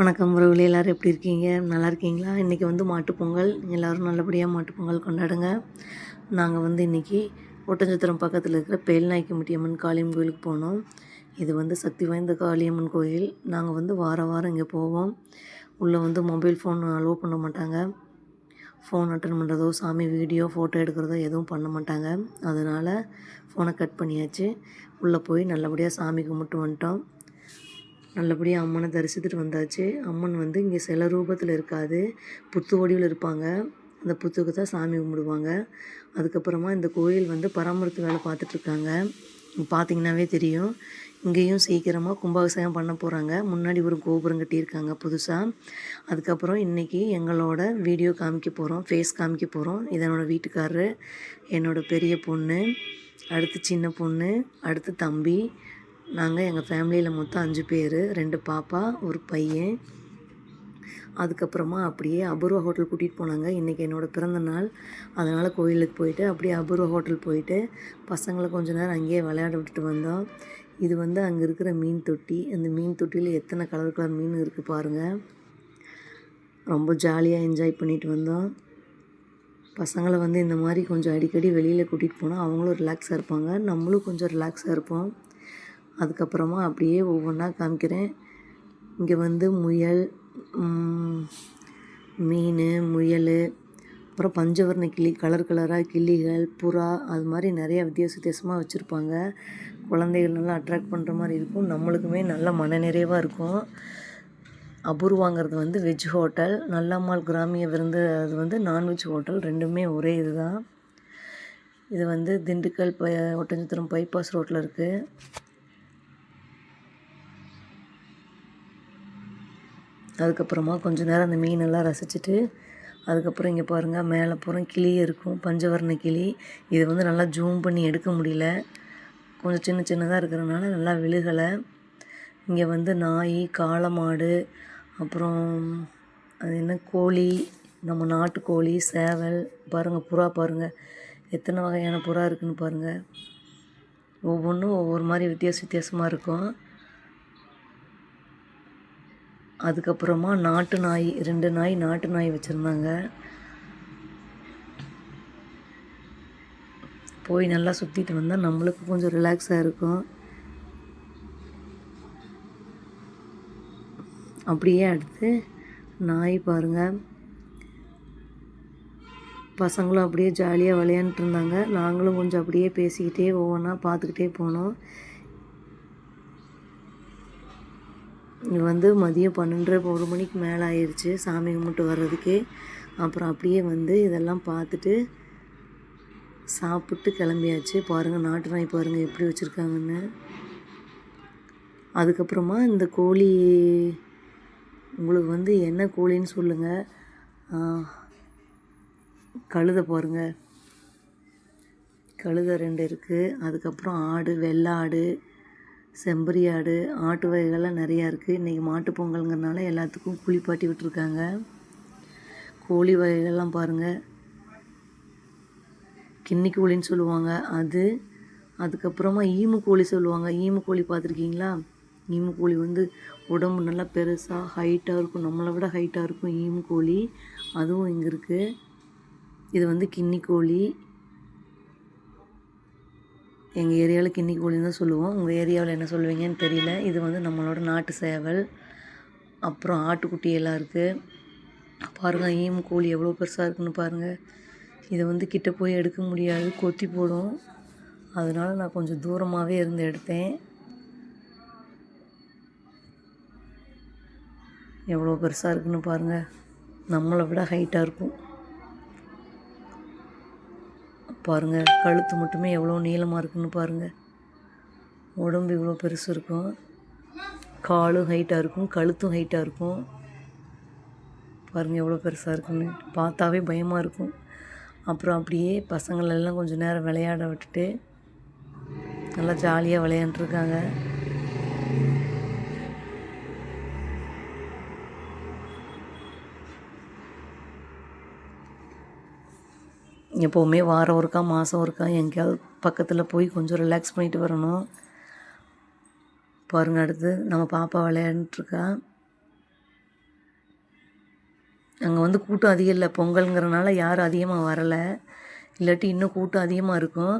வணக்கம் உறவுகளே எல்லோரும் எப்படி இருக்கீங்க? நல்லா இருக்கீங்களா? இன்றைக்கி வந்து மாட்டுப்பொங்கல் எல்லோரும் நல்லபடியாக மாட்டுப்பொங்கல் கொண்டாடுங்க. நாங்கள் வந்து இன்றைக்கி ஒட்டஞ்சத்திரம் பக்கத்தில் இருக்கிற பேல்நாய்க்கு அம்மன் காளியம்மன் கோயிலுக்கு போனோம். இது வந்து சக்தி வாய்ந்த காளியம்மன் கோயில். நாங்கள் வந்து வார வாரம் இங்கே போவோம். உள்ளே வந்து மொபைல் ஃபோன் அலோவ் பண்ண மாட்டாங்க. ஃபோன் அட்டன் பண்ணுறதோ சாமி வீடியோ ஃபோட்டோ எடுக்கிறதோ எதுவும் பண்ண மாட்டாங்க. அதனால் ஃபோனை கட் பண்ணியாச்சு. உள்ளே போய் நல்லபடியாக சாமி கும்பிட்டு வந்துட்டோம். நல்லபடியாக அம்மனை தரிசித்துட்டு வந்தாச்சு. அம்மன் வந்து இங்கே சில ரூபத்தில் இருக்காது. புத்து வடிவில் இருப்பாங்க. அந்த புத்துக்கு தான் சாமி கும்பிடுவாங்க. அதுக்கப்புறமா இந்த கோயில் வந்து பராமரிப்பு வேலை பார்த்துட்ருக்காங்க பார்த்தீங்கன்னாவே தெரியும். இங்கேயும் சீக்கிரமாக கும்பாபிஷேகம் பண்ண போகிறாங்க முன்னாடி ஒரு கோபுரம் கட்டியிருக்காங்க புதுசாக அதுக்கப்புறம் இன்றைக்கி எங்களோட வீடியோ காமிக்க போகிறோம் ஃபேஸ் காமிக்க போகிறோம் இதனோட வீட்டுக்காரரு. என்னோடய பெரிய பொண்ணு. அடுத்து சின்ன பொண்ணு. அடுத்து தம்பி. நாங்கள் எங்கள் ஃபேமிலியில் மொத்தம் அஞ்சு பேர் ரெண்டு பாப்பா ஒரு பையன். அதுக்கப்புறமா அப்படியே அபூர்வா ஹோட்டல் கூட்டிகிட்டு போனாங்க. இன்றைக்கி என்னோடய பிறந்த நாள். அதனால் கோயிலுக்கு போயிட்டு அப்படியே அபூர்வா ஹோட்டல் போயிட்டு பசங்களை கொஞ்ச நேரம் அங்கேயே விளையாட விட்டுட்டு வந்தோம். இது வந்து அங்கே இருக்கிற மீன் தொட்டி. அந்த மீன் தொட்டியில் எத்தனை கலர் கலர் மீன் இருக்குது பாருங்கள் ரொம்ப ஜாலியாக என்ஜாய் பண்ணிட்டு வந்தோம். பசங்களை வந்து இந்த மாதிரி கொஞ்சம் அடிக்கடி வெளியில் கூட்டிகிட்டு போனால் அவங்களும் ரிலாக்ஸாக இருப்பாங்க. நம்மளும் கொஞ்சம் ரிலாக்ஸாக இருப்போம். அதுக்கப்புறமா அப்படியே ஒவ்வொன்றா காமிக்கிறேன். இங்கே வந்து முயல் மீன் முயல் அப்புறம் பஞ்சவர்ண கிளி கலர் கலராக கிளிகள் புறா அது மாதிரி நிறையா வித்தியாச வித்தியாசமாக வச்சுருப்பாங்க. குழந்தைகள் நல்லா அட்ராக்ட் பண்ணுற மாதிரி இருக்கும். நம்மளுக்குமே நல்ல மனநிறைவாக இருக்கும். அபூர்வாங்கிறது வந்து வெஜ் ஹோட்டல் நல்லம்மாள் கிராமிய விருந்து அது வந்து நான்வெஜ் ஹோட்டல் ரெண்டுமே ஒரே இது தான் இது வந்து திண்டுக்கல் ப ஒட்டஞ்சத்திரம் பைபாஸ் ரோட்டில் இருக்குது அதுக்கப்புறமா கொஞ்சம் நேரம் அந்த மீனெல்லாம் ரசிச்சுட்டு அதுக்கப்புறம் இங்கே பாருங்கள் மேலே பூரா கிளி இருக்கும் பஞ்சவர்ண கிளி. இதை வந்து நல்லா ஜூம் பண்ணி எடுக்க முடியல. கொஞ்சம் சின்ன சின்னதாக இருக்கிறனால நல்லா விழுகலை. இங்கே வந்து நாய் காளை மாடு அப்புறம் அது என்ன கோழி நம்ம நாட்டுக்கோழி சேவல். பாருங்கள் புறா பாருங்கள் எத்தனை வகையான புறா இருக்குதுன்னு பாருங்கள் ஒவ்வொன்றும் ஒவ்வொரு மாதிரி வித்தியாச வித்தியாசமாக இருக்கும். அதுக்கப்புறமா நாட்டு நாய் ரெண்டு நாய் நாட்டு நாய் வச்சுருந்தாங்க. போய் நல்லா சுற்றிட்டு வந்தால் நம்மளுக்கு கொஞ்சம் ரிலாக்ஸாக இருக்கும். அப்படியே அடுத்து நாய் பாருங்கள் பசங்களும் அப்படியே ஜாலியாக விளையாண்டுட்டு இருந்தாங்க. நாங்களும் கொஞ்சம் அப்படியே பேசிக்கிட்டே ஒவ்வொன்றா பார்த்துக்கிட்டே போனோம் இது வந்து மதியம் பன்னெண்டரை ஒரு மணிக்கு மேலே ஆயிடுச்சு சாமி கும்பிட்டு வர்றதுக்கே. அப்புறம் அப்படியே வந்து இதெல்லாம் பார்த்துட்டு சாப்பிட்டு கிளம்பியாச்சு. பாருங்கள் நாட்டு நாய் பாருங்கள் எப்படி வச்சுருக்காங்கன்னு. அதுக்கப்புறமா இந்த கோழி உங்களுக்கு வந்து என்ன கோழின்னு சொல்லுங்கள் கழுத பாருங்கள் கழுத ரெண்டு இருக்குது அதுக்கப்புறம் ஆடு வெள்ளை ஆடு செம்பரி ஆடு ஆட்டு வகைகள்லாம் நிறையா இருக்குது இன்றைக்கி மாட்டு பொங்கலுங்கிறனால எல்லாத்துக்கும் குளிப்பாட்டி விட்டுருக்காங்க. கோழி வகைகள்லாம் பாருங்கள் கிண்ணி கோழின்னு சொல்லுவாங்க. அது அதுக்கப்புறமா ஈமு கோழி சொல்லுவாங்க. ஈமு கோழி பார்த்துருக்கீங்களா? ஈமு கோழி வந்து உடம்பு நல்லா பெருசாக ஹைட்டாக இருக்கும். நம்மளை விட ஹைட்டாக இருக்கும் ஈமு கோழி. அதுவும் இங்கே இருக்குது இது வந்து கிண்ணி கோழி. எங்கள் ஏரியாவில் கிண்ணி கோழின்னு தான் சொல்லுவோம். உங்கள் ஏரியாவில் என்ன சொல்லுவீங்கன்னு தெரியல. இது வந்து நம்மளோட நாட்டு சேவல். அப்புறம் ஆட்டுக்குட்டி எல்லாம் இருக்குது பாருங்கள் ஈம் கோழி எவ்வளோ பெருசாக இருக்குன்னு பாருங்கள் இதை வந்து கிட்ட போய் எடுக்க முடியாது. கொத்தி போடும். அதனால் நான் கொஞ்சம் தூரமாகவே இருந்து எடுத்தேன். எவ்வளோ பெருசாக இருக்குன்னு பாருங்கள் நம்மளை விட ஹைட்டாக இருக்கும். பாருங்கள் கழுத்து மட்டுமே எவ்வளோ நீளமாக இருக்குன்னு பாருங்கள் உடம்பு இவ்வளோ பெருசு இருக்கும். காலும் ஹைட்டாக இருக்கும் கழுத்தும் ஹைட்டாக இருக்கும். பாருங்கள் எவ்வளோ பெருசாக இருக்குன்னு. பார்த்தாவே பயமாக இருக்கும். அப்புறம் அப்படியே பசங்களெல்லாம் கொஞ்சம் நேரம் விளையாட விட்டுட்டு நல்லா ஜாலியாக விளையாண்டுருக்காங்க. எப்போவுமே வாரம் ஒருக்கா மாதம் ஒருக்கா எங்கேயாவது பக்கத்தில் போய் கொஞ்சம் ரிலாக்ஸ் பண்ணிட்டு வரணும். பாருங்கள் அடுத்து நம்ம பாப்பா விளையாண்டுருக்கா அங்கே வந்து கூட்டம் அதிகம் இல்லை பொங்கலுங்கிறனால யாரும் அதிகமாக வரலை. இல்லாட்டி இன்னும் கூட்டம் அதிகமாக இருக்கும்.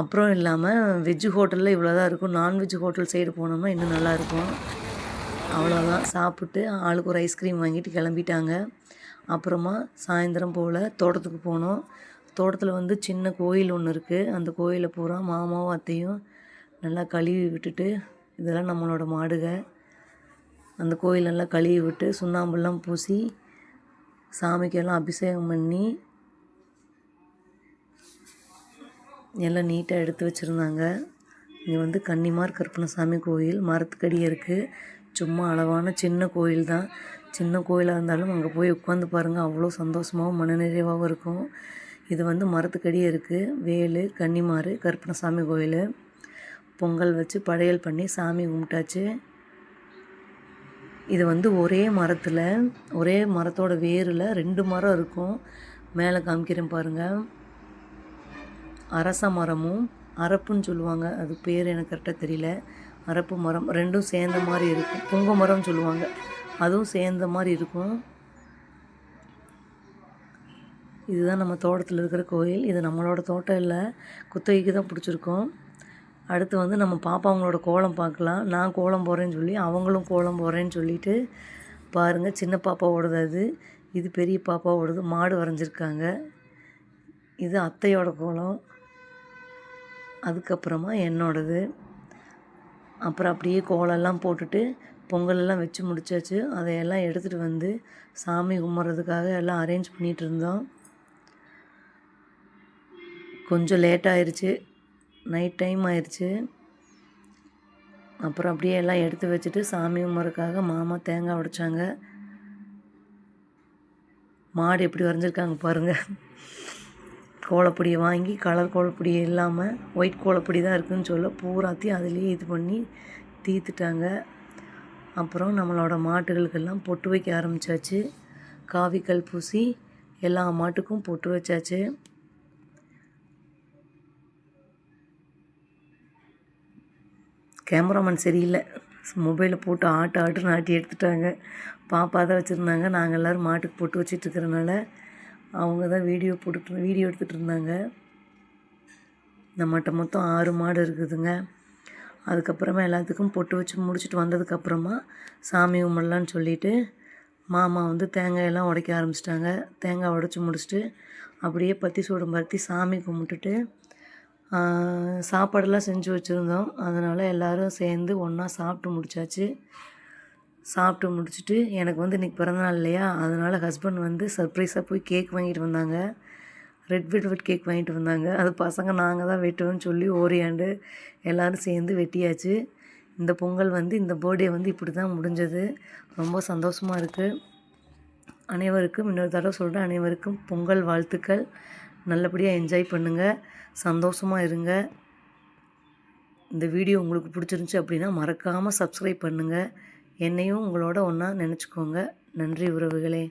அப்புறம் இல்லாமல் வெஜ்ஜு ஹோட்டலில் இவ்வளோ தான் இருக்கும். நான்வெஜ் ஹோட்டல் சைடு போனோம்னா இன்னும் நல்லாயிருக்கும் அவ்வளோதான் சாப்பிட்டு ஆளுக்கு ஒரு ஐஸ்கிரீம் வாங்கிட்டு கிளம்பிட்டாங்க. அப்புறமா சாயந்தரம் போல் தோட்டத்துக்கு போனோம். தோட்டத்தில் வந்து சின்ன கோயில் ஒன்று இருக்குது அந்த கோயிலை பூரா மாமாவும் அத்தையும் நல்லா கழுவி விட்டுட்டு இதெல்லாம் நம்மளோட மாடுக. அந்த கோயில் நல்லா கழுவி விட்டு சுண்ணாம்பெல்லாம் பூசி சாமிக்கெல்லாம் அபிஷேகம் பண்ணி எல்லாம் நீட்டாக எடுத்து வச்சுருந்தாங்க. இங்கே வந்து கன்னிமார் கருப்பணசாமி கோயில் மரத்துக்கடி இருக்குது சும்மா அளவான சின்ன கோயில் தான். சின்ன கோயிலாக இருந்தாலும் அங்கே போய் உட்காந்து பாருங்கள் அவ்வளோ சந்தோஷமாகவும் மனநிறைவாகவும் இருக்கும். இது வந்து மரத்துக்கடியே இருக்குது வேலு கன்னிமாறு கருப்பணசாமி கோயில். பொங்கல் வச்சு படையல் பண்ணி சாமி கும்பிட்டாச்சு. இது வந்து ஒரே மரத்தில் ஒரே மரத்தோட வேரில் ரெண்டு மரம் இருக்கும். மேலே காமிக்கிறேன் பாருங்கள் அரச மரமும் அரப்புன்னு சொல்லுவாங்க. அது பேர் எனக்கு கரெக்டாக தெரியல. அரப்பு மரம் ரெண்டும் சேர்ந்த மாதிரி இருக்கும். புங்க மரம்னு சொல்லுவாங்க. அதுவும் சேர்ந்த மாதிரி இருக்கும். இதுதான் நம்ம தோட்டத்தில் இருக்கிற கோயில். இது நம்மளோட தோட்டம் இல்லை. குத்தகைக்கு தான் பிடிச்சிருக்கோம். அடுத்து வந்து நம்ம பாப்பாங்களோட கோலம் பார்க்கலாம். நான் கோலம் போகிறேன்னு சொல்லி அவங்களும் கோலம் போகிறேன்னு சொல்லிட்டு பாருங்கள் சின்ன பாப்பாவோடது அது. இது பெரிய பாப்பாவோடது. மாடு வரைஞ்சிருக்காங்க. இது அத்தையோட கோலம். அதுக்கப்புறமா என்னோடது. அப்புறம் அப்படியே கோலெல்லாம் போட்டுட்டு பொங்கலெல்லாம் வச்சு முடிச்சாச்சு. அதையெல்லாம் எடுத்துகிட்டு வந்து சாமி கும்பிட்றதுக்காக எல்லாம் அரேஞ்ச் பண்ணிகிட்டு இருந்தோம். கொஞ்சம் லேட் ஆயிடுச்சு நைட் டைம் ஆயிடுச்சு அப்புறம் அப்படியே எல்லாம் எடுத்து வச்சுட்டு சாமி உமருக்காக மாமா தேங்காய் உடைச்சாங்க. மாடு எப்படி வரைஞ்சிருக்காங்க பாருங்கள் கோலப்பொடியை வாங்கி கலர் கோலப்பொடியை இல்லாமல் ஒயிட் கோலப்பொடி தான் இருக்குதுன்னு சொல்ல பூராத்தையும் அதுலேயே இது பண்ணி தீர்த்துட்டாங்க அப்புறம் நம்மளோட மாட்டுகளுக்கெல்லாம் பொட்டு வைக்க ஆரம்பித்தாச்சு காவிக்கல் பூசி எல்லா மாட்டுக்கும் பொட்டு வச்சாச்சு. கேமராமேன் சரியில்லை. மொபைலை போட்டு ஆட்டு ஆட்டுன்னு ஆட்டி எடுத்துட்டாங்க. பாப்பா தான் வச்சுருந்தாங்க. நாங்கள் எல்லோரும் மாட்டுக்கு பொட்டு வச்சிட்டு இருக்கிறனால அவங்க தான் வீடியோ போட்டுட்டு வீடியோ எடுத்துகிட்டு இருந்தாங்க. நம்மகிட்ட மொத்தம் ஆறு மாடு இருக்குதுங்க. அதுக்கப்புறமா எல்லாத்துக்கும் பொட்டு வச்சு முடிச்சுட்டு வந்ததுக்கப்புறமா சாமி கும்பிடலான்னு சொல்லிவிட்டு மாமா வந்து தேங்காயெல்லாம் உடைக்க ஆரம்பிச்சிட்டாங்க. தேங்காய் உடச்சி முடிச்சுட்டு அப்படியே பத்தி சூடம் பருத்தி சாமி கும்பிட்டுட்டு சாப்பாடெல்லாம் செஞ்சு வச்சுருந்தோம். அதனால் எல்லோரும் சேர்ந்து ஒன்றா சாப்பிட்டு முடிச்சாச்சு. சாப்பிட்டு முடிச்சுட்டு எனக்கு வந்து இன்றைக்கி பிறந்தநாள் இல்லையா? அதனால் ஹஸ்பண்ட் வந்து சர்ப்ரைஸாக போய் கேக் வாங்கிட்டு வந்தாங்க. ரெட் வெல்வெட் கேக் வாங்கிட்டு வந்தாங்க. அது பசங்க நாங்கள் தான் வெட்டுவோம்னு சொல்லி ஓரியாண்டு எல்லோரும் சேர்ந்து வெட்டியாச்சு. இந்த பொங்கல் வந்து இந்த பர்த்டே வந்து இப்படி தான் முடிஞ்சது. ரொம்ப சந்தோஷமாக இருக்குது அனைவருக்கும் இன்னொரு தடவை சொல்கிறேன் அனைவருக்கும் பொங்கல் வாழ்த்துக்கள். நல்லபடியாக என்ஜாய் பண்ணுங்கள் சந்தோஷமாக இருங்க. இந்த வீடியோ உங்களுக்கு பிடிச்சிருந்துச்சி அப்படின்னா மறக்காமல் சப்ஸ்கிரைப் பண்ணுங்கள் என்னையும் உங்களோட ஒன்றா நினச்சிக்கோங்க. நன்றி உறவுகளே.